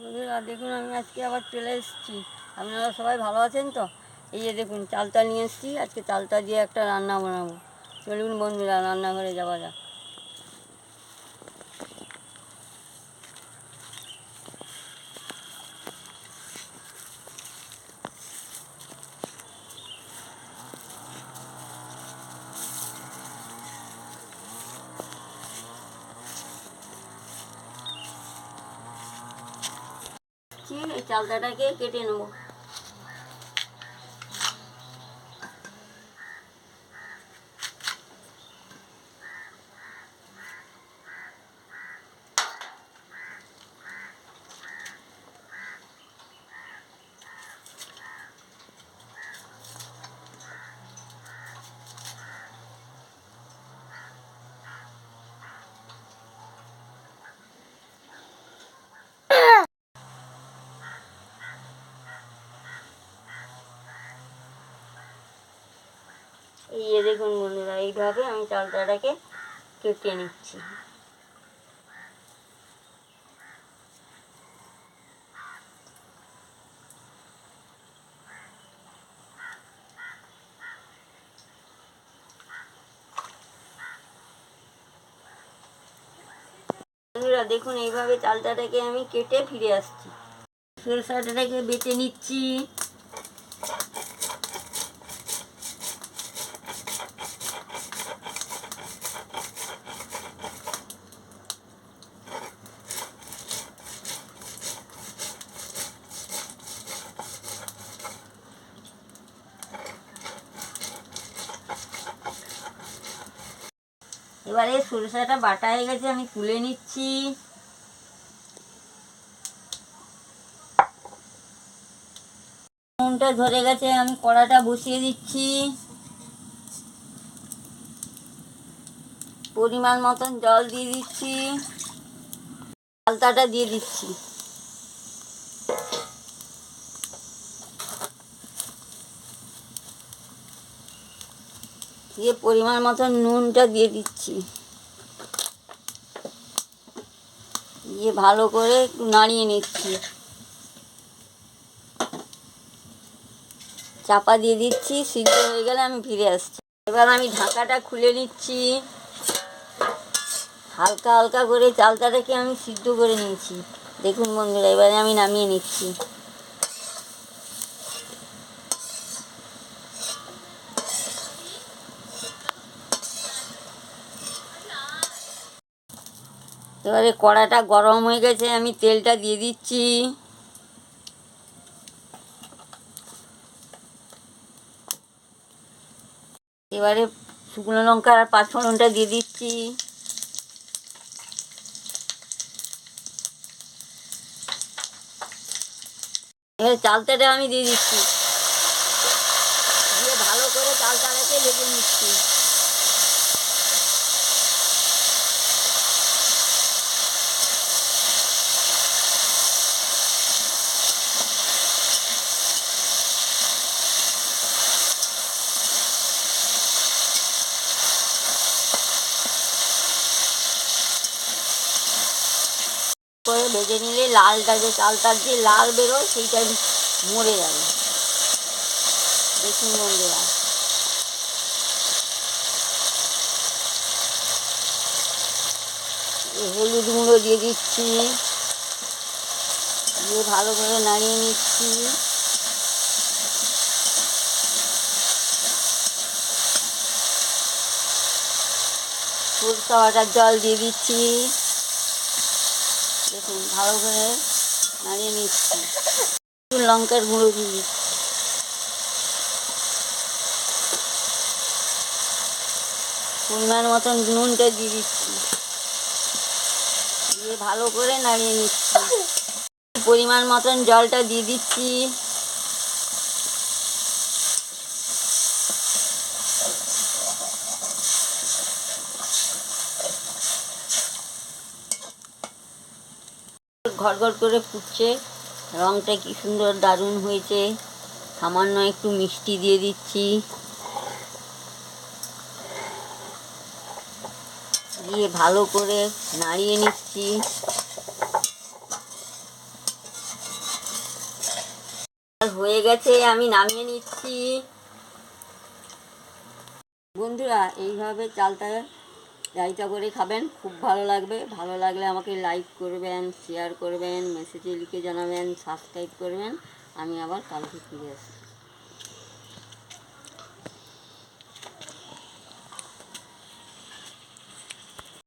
বন্ধুরা, দেখুন, আমি আজকে আবার চলে এসেছি। আপনারা সবাই ভালো আছেন তো? এই যে দেখুন, চালটা নিয়ে এসেছি। আজকে চালটা দিয়ে একটা রান্না বানাবো। চলুন বন্ধুরা, রান্নাঘরে যাওয়া যাক। ঠিক এই চালটাটাকে কেটে নেব। এই যে দেখুন বন্ধুরা, এইভাবে আমি চালটাটাকে কেটে নিচ্ছি। বন্ধুরা, দেখুন এইভাবে চালটাটাকে আমি কেটে ফিরে আসছি। সরষাটাকে বেটে নিচ্ছি। এবারে সরিষাটা বাটা হয়ে গেছে, আমি তুলে নিচ্ছি। নুনটা ধরে গেছে, আমি কড়াটা বসিয়ে দিচ্ছি। পরিমাণ মতন জল দিয়ে দিচ্ছি। আলতাটা দিয়ে দিচ্ছি। দিয়ে পরিমাণ মতো নুনটা দিয়ে দিচ্ছি। দিয়ে ভালো করে নাড়িয়ে নিচ্ছি। চাপা দিয়ে দিচ্ছি, সিদ্ধ হয়ে গেলে আমি ফিরে আসছি। এবার আমি ঢাকাটা খুলে নিচ্ছি। হালকা হালকা করে চালটাটাকে আমি সিদ্ধ করে নিয়েছি। দেখুন বন্ধুরা, এবারে আমি নামিয়ে নিচ্ছি। এবারে কড়াটা গরম হয়ে গেছে, আমি তেলটা দিয়ে দিচ্ছি। এবারে শুকনো লঙ্কা আর পাঁচফোড়নটা দিয়ে দিচ্ছি। এবারে চালটাটা আমি দিয়ে দিচ্ছি। দিয়ে ভালো করে চালটাটাকে ভেজে নিচ্ছি। করে ভেজে নিলে লালটা যে চালটার যে লাল বেরোয়, সেইটা মরে যাবে। দেখুন বন্ধুরা। হলুদ গুঁড়ো দিয়ে দিচ্ছি। দিয়ে ভালো করে নাড়িয়ে নিচ্ছি। সরষা বাটার জল দিয়ে দিচ্ছি। দেখুন, ভালো করে নাড়িয়ে নিচ্ছি। লঙ্কার গুঁড়ো দিয়ে দিচ্ছি। পরিমাণ মতন নুনটা দিয়ে দিচ্ছি। দিয়ে ভালো করে নাড়িয়ে নিচ্ছি। পরিমাণ মতন জলটা দিয়ে দিচ্ছি। ঘর ঘর করে ফুটছে। রঙটা কি সুন্দর দারুণ হয়েছে। সামান্য একটু মিষ্টি দিয়ে দিচ্ছি। দিয়ে ভালো করে নাড়িয়ে নিচ্ছি। হয়ে গেছে, আমি নামিয়ে নিচ্ছি। বন্ধুরা, এইভাবে চালটা রাইতা করে খাবেন, খুব ভালো লাগবে। ভালো লাগলে আমাকে লাইক করবেন, শেয়ার করবেন মেসেজে লিখে জানাবেন সাবস্ক্রাইব করবেন। আমি আবার কালকে ফিরে আসি